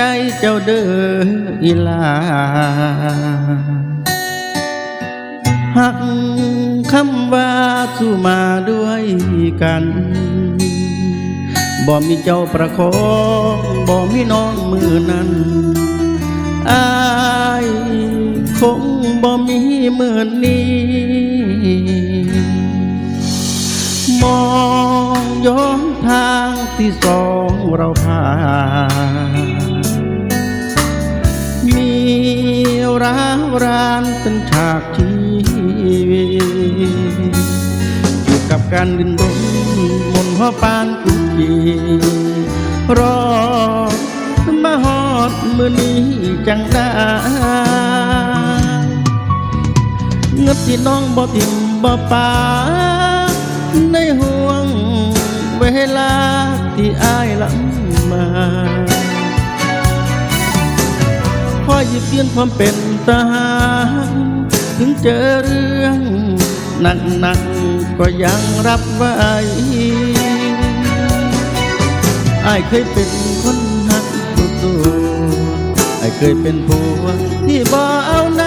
ใจเจ้าเดอีลาหักคำว่าสู้มาด้วยกันบ่มีเจ้าประคองบ่มีน้องมือนั้นอายคงบ่มีมือนี้ มองย้อนทางที่สองเราผ่าน ร้าวรานเป็นฉากชีวิตอยู่กับการดินรนมนหัวปานกุกีรอมาฮอดมือนี้จังได้เงือบที่น้องบ่ทิมบ่ปาในห่วงเวลาที่อายลำมา หยิบยืนความเป็นทหารถึงเจอเรื่องหนักหนักก็ยังรับไว้อายเคยเป็นคนหักตัวตัวอายเคยเป็นผัวที่บ่เอาไหน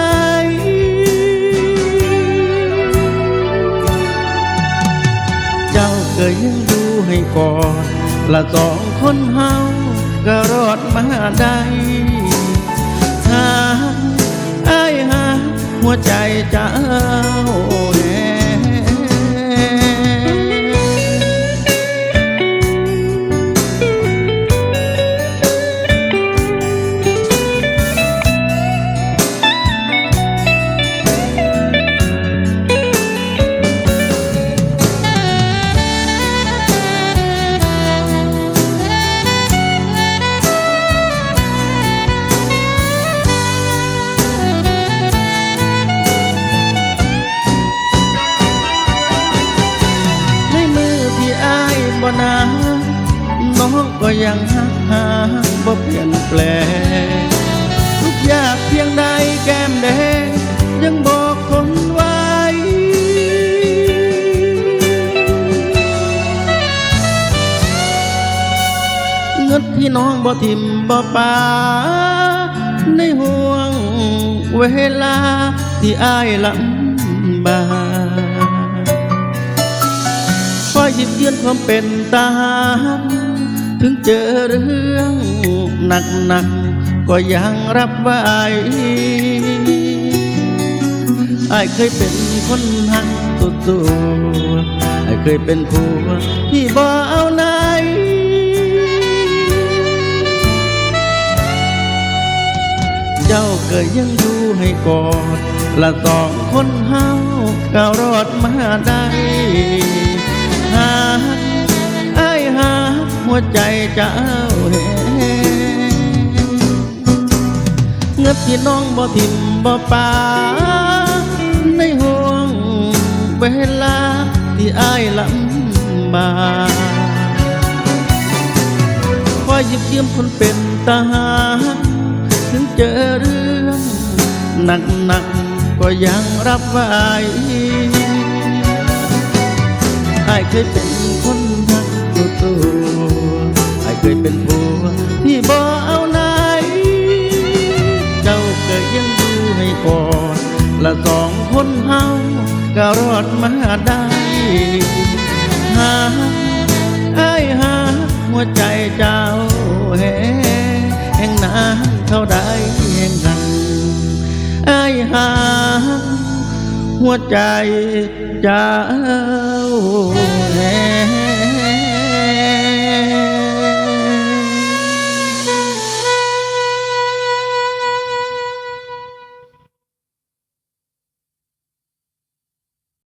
เจ้าเคยยังดูให้กอดละสองคนเฮาก็รอดมาได้ หัวใจเจ้า ยังหักหาบ่เปลี่ยนแปลงทุกอยากเพียงใดแก้มแดง ยังบอกคนไว้เงินที่น้องบ่ทิมบ่ปาในห่วงเวลาที่อายลำบากคอยหยิบยืนความเป็นตาหาร ถึงเจอเรื่องหนักหนักๆก็ยังรับไว้อายเคยเป็นคนหักตัวตัวอายเคยเป็นผัวที่บ่เอาไหนเจ้าเกิดยังอยู่ให้กอดละสองคนเฮาก็รอดมาได้หาไอ้า ใจเจ้าแหงเงือบที่น้องบ่ทิมบ่ปาในห่วงเวลาที่อายลำบากคอยหยิบยืมคนเป็นทหาถึงเจอเรื่องหนักหนักก็ยังรับไว้ไอ้ายเคยเป็นคน ละสองคนเฮาก็รอดมาได้หาไอ้หาหัวใจเจ้าแหแห่งนานเท่าใดแห่งกันไอ้หาหัวใจเจ้า